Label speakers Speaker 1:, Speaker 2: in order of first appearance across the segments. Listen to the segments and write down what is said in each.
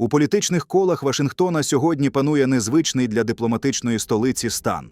Speaker 1: У політичних колах Вашингтона сьогодні панує незвичний для дипломатичної столиці стан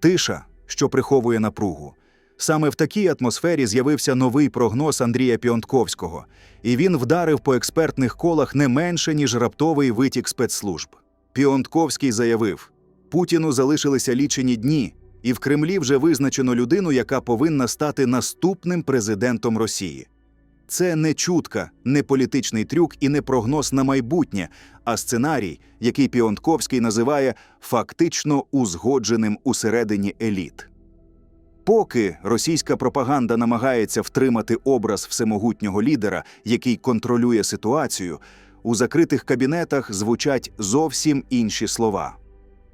Speaker 1: тиша, що приховує напругу. Саме в такій атмосфері з'явився новий прогноз Андрія Піонтковського, і він вдарив по експертних колах не менше, ніж раптовий витік спецслужб. Піонтковський заявив: Путіну залишилися лічені дні, і в Кремлі вже визначено людину, яка повинна стати наступним президентом Росії. Це не чутка, не політичний трюк і не прогноз на майбутнє, а сценарій, який Піонтковський називає фактично узгодженим усередині еліт. Поки російська пропаганда намагається втримати образ всемогутнього лідера, який контролює ситуацію, у закритих кабінетах звучать зовсім інші слова.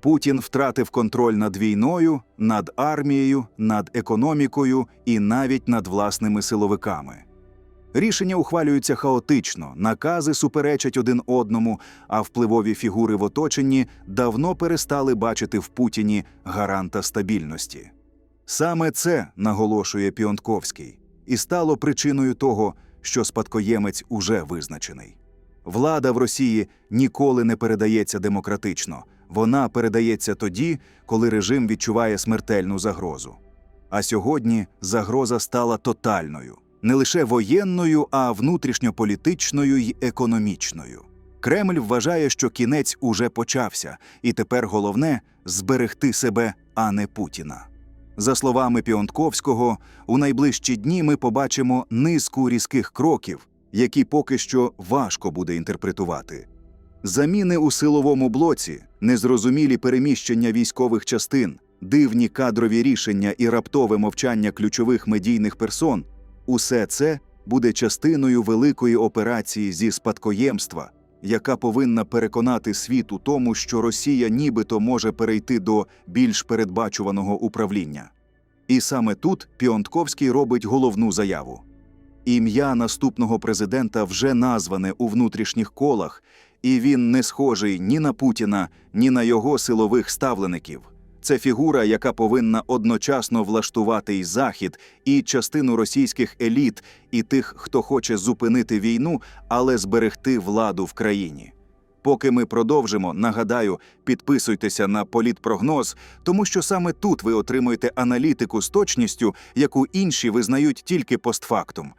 Speaker 1: Путін втратив контроль над війною, над армією, над економікою і навіть над власними силовиками. Рішення ухвалюються хаотично, накази суперечать один одному, а впливові фігури в оточенні давно перестали бачити в Путіні гаранта стабільності. Саме це наголошує Піонтковський, і стало причиною того, що спадкоємець уже визначений. Влада в Росії ніколи не передається демократично, вона передається тоді, коли режим відчуває смертельну загрозу. А сьогодні загроза стала тотальною не лише воєнною, а внутрішньополітичною й економічною. Кремль вважає, що кінець уже почався, і тепер головне зберегти себе, а не Путіна. За словами Піонтковського, у найближчі дні ми побачимо низку різких кроків, які поки що важко буде інтерпретувати. Заміни у силовому блоці, незрозумілі переміщення військових частин, дивні кадрові рішення і раптове мовчання ключових медійних персон усе це буде частиною великої операції зі спадкоємства, яка повинна переконати світ у тому, що Росія нібито може перейти до більш передбачуваного управління. І саме тут Піонтковський робить головну заяву. Ім'я наступного президента вже назване у внутрішніх колах, і він не схожий ні на Путіна, ні на його силових ставлеників. Це фігура, яка повинна одночасно влаштувати і захід, і частину російських еліт, і тих, хто хоче зупинити війну, але зберегти владу в країні. Поки ми продовжимо, нагадаю, підписуйтеся на політпрогноз, тому що саме тут ви отримуєте аналітику з точністю, яку інші визнають тільки постфактум.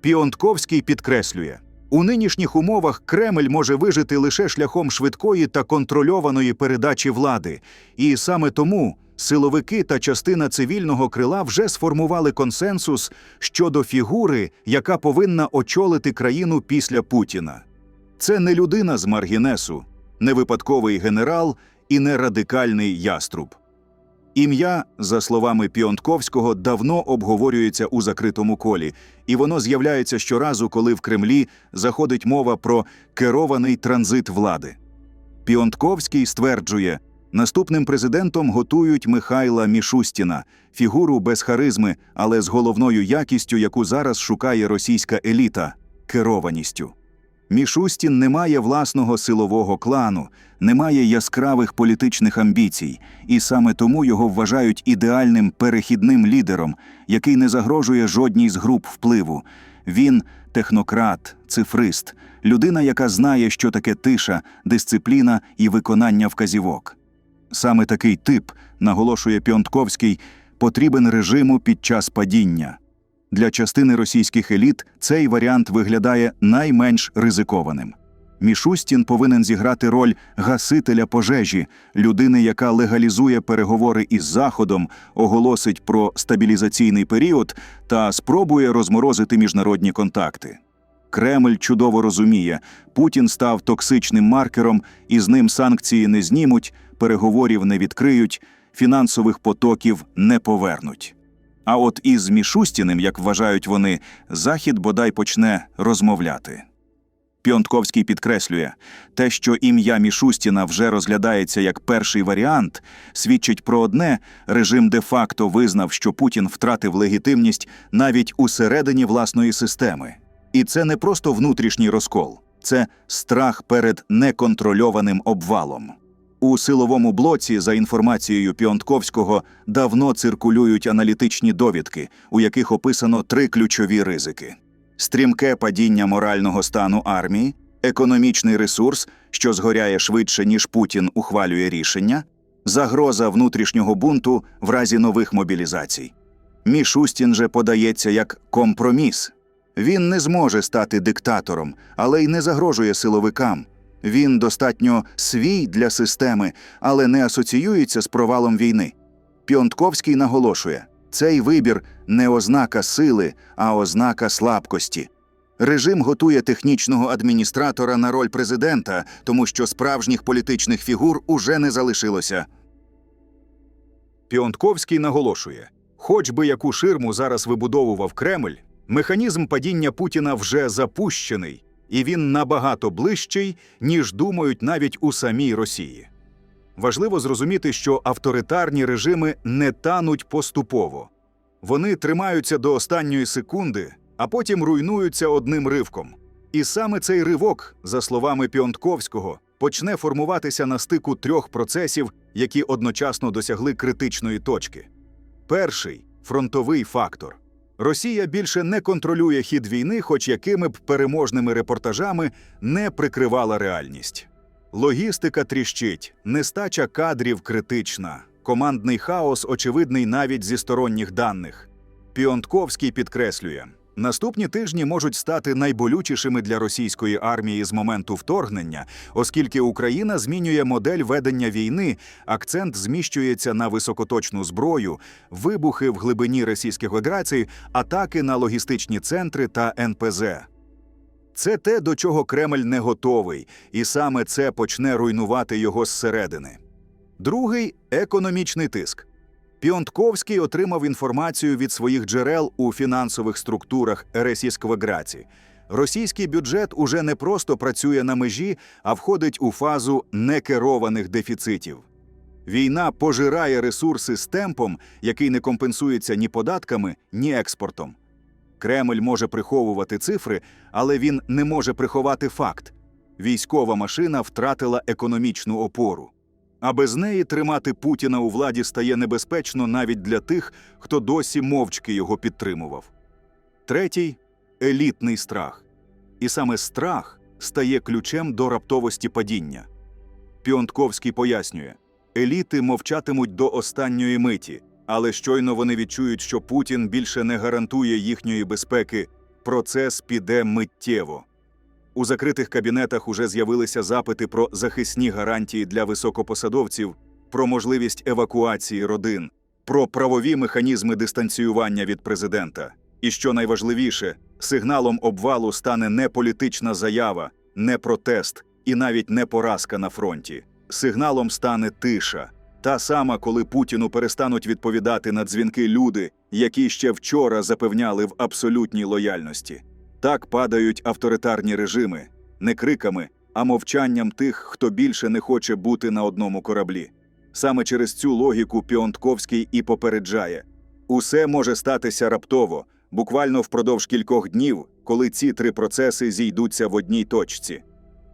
Speaker 1: Піонтковський підкреслює. У нинішніх умовах Кремль може вижити лише шляхом швидкої та контрольованої передачі влади, і саме тому силовики та частина цивільного крила вже сформували консенсус щодо фігури, яка повинна очолити країну після Путіна. Це не людина з маргінесу, не випадковий генерал і не радикальний яструб. Ім'я, за словами Піонтковського, давно обговорюється у закритому колі, і воно з'являється щоразу, коли в Кремлі заходить мова про керований транзит влади. Піонтковський стверджує, наступним президентом готують Михайла Мішустіна, фігуру без харизми, але з головною якістю, яку зараз шукає російська еліта керованістю. Мішустін не має власного силового клану, не має яскравих політичних амбіцій, і саме тому його вважають ідеальним перехідним лідером, який не загрожує жодній з груп впливу. Він технократ, цифрист, людина, яка знає, що таке тиша, дисципліна і виконання вказівок. Саме такий тип, наголошує Піонтковський, потрібен режиму під час падіння. Для частини російських еліт цей варіант виглядає найменш ризикованим. Мішустін повинен зіграти роль гасителя пожежі, людини, яка легалізує переговори із Заходом, оголосить про стабілізаційний період та спробує розморозити міжнародні контакти. Кремль чудово розуміє, Путін став токсичним маркером, і з ним санкції не знімуть, переговорів не відкриють, фінансових потоків не повернуть. А от із Мішустіним, як вважають вони, Захід бодай почне розмовляти. Піонтковський підкреслює, те, що ім'я Мішустіна вже розглядається як перший варіант, свідчить про одне режим де-факто визнав, що Путін втратив легітимність навіть усередині власної системи. І це не просто внутрішній розкол, це страх перед неконтрольованим обвалом. У силовому блоці, за інформацією Піонтковського, давно циркулюють аналітичні довідки, у яких описано три ключові ризики: стрімке падіння морального стану армії, економічний ресурс, що згоряє швидше, ніж Путін ухвалює рішення, загроза внутрішнього бунту в разі нових мобілізацій. Мішустін же подається як компроміс. Він не зможе стати диктатором, але й не загрожує силовикам. Він достатньо свій для системи, але не асоціюється з провалом війни. Піонтковський наголошує: цей вибір не ознака сили, а ознака слабкості. Режим готує технічного адміністратора на роль президента, тому що справжніх політичних фігур уже не залишилося. Піонтковський наголошує: хоч би яку ширму зараз вибудовував Кремль, механізм падіння Путіна вже запущений, і він набагато ближчий, ніж думають навіть у самій Росії. Важливо зрозуміти, що авторитарні режими не тануть поступово. Вони тримаються до останньої секунди, а потім руйнуються одним ривком. І саме цей ривок, за словами Піонтковського, почне формуватися на стику трьох процесів, які одночасно досягли критичної точки. Перший фронтовий фактор. Росія більше не контролює хід війни, хоч якими б переможними репортажами не прикривала реальність. Логістика тріщить, нестача кадрів критична, командний хаос очевидний навіть зі сторонніх даних. Піонтковський підкреслює, наступні тижні можуть стати найболючішими для російської армії з моменту вторгнення, оскільки Україна змінює модель ведення війни, акцент зміщується на високоточну зброю, вибухи в глибині російських операцій, атаки на логістичні центри та НПЗ. Це те, до чого Кремль не готовий, і саме це почне руйнувати його зсередини. Другий економічний тиск. Піонтковський отримав інформацію від своїх джерел у фінансових структурах Російської Російський бюджет уже не просто працює на межі, а входить у фазу некерованих дефіцитів. Війна пожирає ресурси з темпом, який не компенсується ні податками, ні експортом. Кремль може приховувати цифри, але він не може приховати факт: військова машина втратила економічну опору. А без неї тримати Путіна у владі стає небезпечно навіть для тих, хто досі мовчки його підтримував. Третій елітний страх. І саме страх стає ключем до раптовості падіння. Піонтковський пояснює: еліти мовчатимуть до останньої миті, але щойно вони відчують, що Путін більше не гарантує їхньої безпеки, процес піде миттєво. У закритих кабінетах уже з'явилися запити про захисні гарантії для високопосадовців, про можливість евакуації родин, про правові механізми дистанціювання від президента. І що найважливіше, сигналом обвалу стане не політична заява, не протест і навіть не поразка на фронті. Сигналом стане тиша. Та сама, коли Путіну перестануть відповідати на дзвінки люди, які ще вчора запевняли в абсолютній лояльності. Так падають авторитарні режими, не криками, а мовчанням тих, хто більше не хоче бути на одному кораблі. Саме через цю логіку Піонтковський і попереджає: усе може статися раптово, буквально впродовж кількох днів, коли ці три процеси зійдуться в одній точці.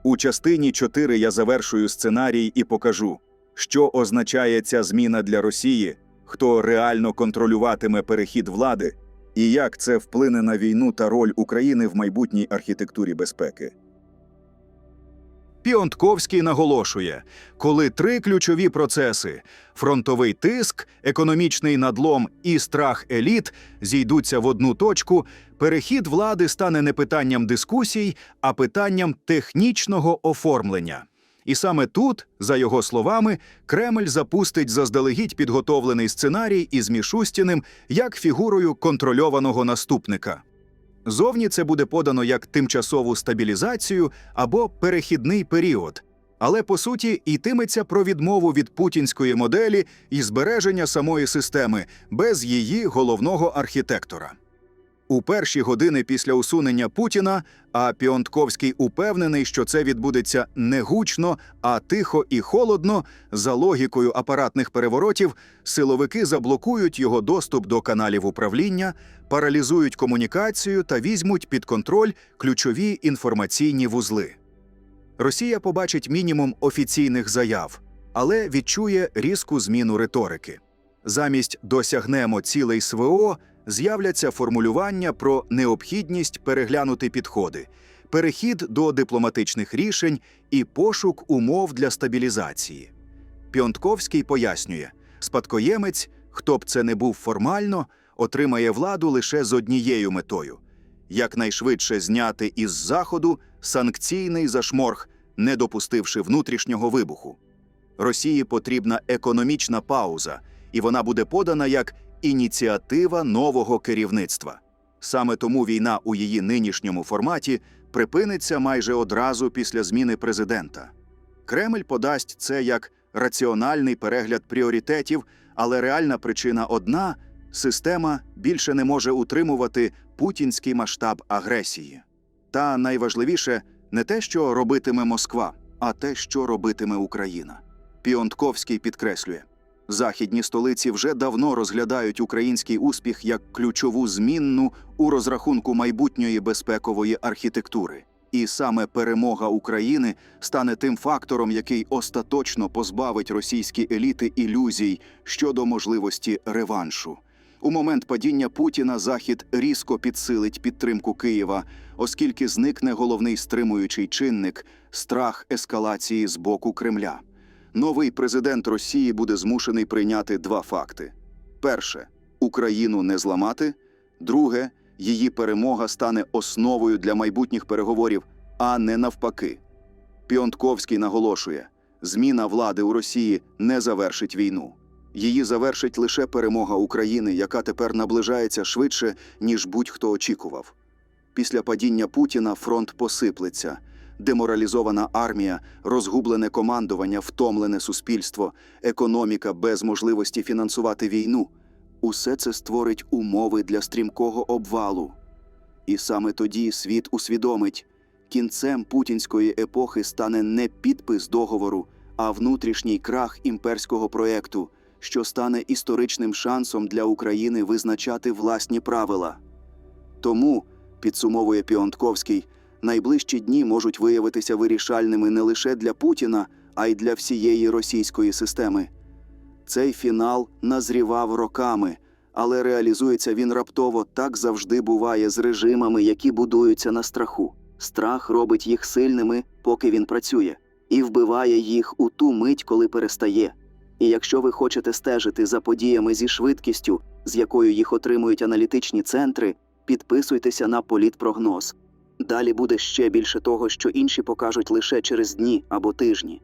Speaker 1: У частині 4 я завершую сценарій і покажу, що означає ця зміна для Росії, хто реально контролюватиме перехід влади, і як це вплине на війну та роль України в майбутній архітектурі безпеки. Піонтковський наголошує, коли три ключові процеси фронтовий тиск, економічний надлом і страх еліт зійдуться в одну точку, перехід влади стане не питанням дискусій, а питанням технічного оформлення. І саме тут, за його словами, Кремль запустить заздалегідь підготовлений сценарій із Мішустіним як фігурою контрольованого наступника. Зовні це буде подано як тимчасову стабілізацію або перехідний період, але по суті йтиметься про відмову від путінської моделі і збереження самої системи без її головного архітектора. У перші години після усунення Путіна, а Піонтковський упевнений, що це відбудеться не гучно, а тихо і холодно, за логікою апаратних переворотів, силовики заблокують його доступ до каналів управління, паралізують комунікацію та візьмуть під контроль ключові інформаційні вузли. Росія побачить мінімум офіційних заяв, але відчує різку зміну риторики. Замість досягнемо цілей СВО з'являться формулювання про необхідність переглянути підходи, перехід до дипломатичних рішень і пошук умов для стабілізації. Піонтковський пояснює, спадкоємець, хто б це не був формально, отримає владу лише з однією метою якнайшвидше зняти із Заходу санкційний зашморг, не допустивши внутрішнього вибуху. Росії потрібна економічна пауза, і вона буде подана як ініціатива нового керівництва. Саме тому війна у її нинішньому форматі припиниться майже одразу після зміни президента. Кремль подасть це як раціональний перегляд пріоритетів, але реальна причина одна система більше не може утримувати путінський масштаб агресії. Та найважливіше не те, що робитиме Москва, а те, що робитиме Україна. Піонтковський підкреслює. Західні столиці вже давно розглядають український успіх як ключову змінну у розрахунку майбутньої безпекової архітектури. І саме перемога України стане тим фактором, який остаточно позбавить російські еліти ілюзій щодо можливості реваншу. У момент падіння Путіна Захід різко підсилить підтримку Києва, оскільки зникне головний стримуючий чинник страх ескалації з боку Кремля. Новий президент Росії буде змушений прийняти два факти: перше Україну не зламати, друге її перемога стане основою для майбутніх переговорів, а не навпаки. Піонтковський наголошує: зміна влади у Росії не завершить війну. Її завершить лише перемога України, яка тепер наближається швидше, ніж будь-хто очікував. Після падіння Путіна фронт посиплеться. Деморалізована армія, розгублене командування, втомлене суспільство, економіка без можливості фінансувати війну усе це створить умови для стрімкого обвалу. І саме тоді світ усвідомить, кінцем путінської епохи стане не підпис договору, а внутрішній крах імперського проекту, що стане історичним шансом для України визначати власні правила. Тому, підсумовує Піонтковський, найближчі дні можуть виявитися вирішальними не лише для Путіна, а й для всієї російської системи. Цей фінал назрівав роками, але реалізується він раптово так завжди буває з режимами, які будуються на страху. Страх робить їх сильними, поки він працює, і вбиває їх у ту мить, коли перестає. І якщо ви хочете стежити за подіями зі швидкістю, з якою їх отримують аналітичні центри, підписуйтеся на політпрогноз. Далі буде ще більше того, що інші покажуть лише через дні або тижні.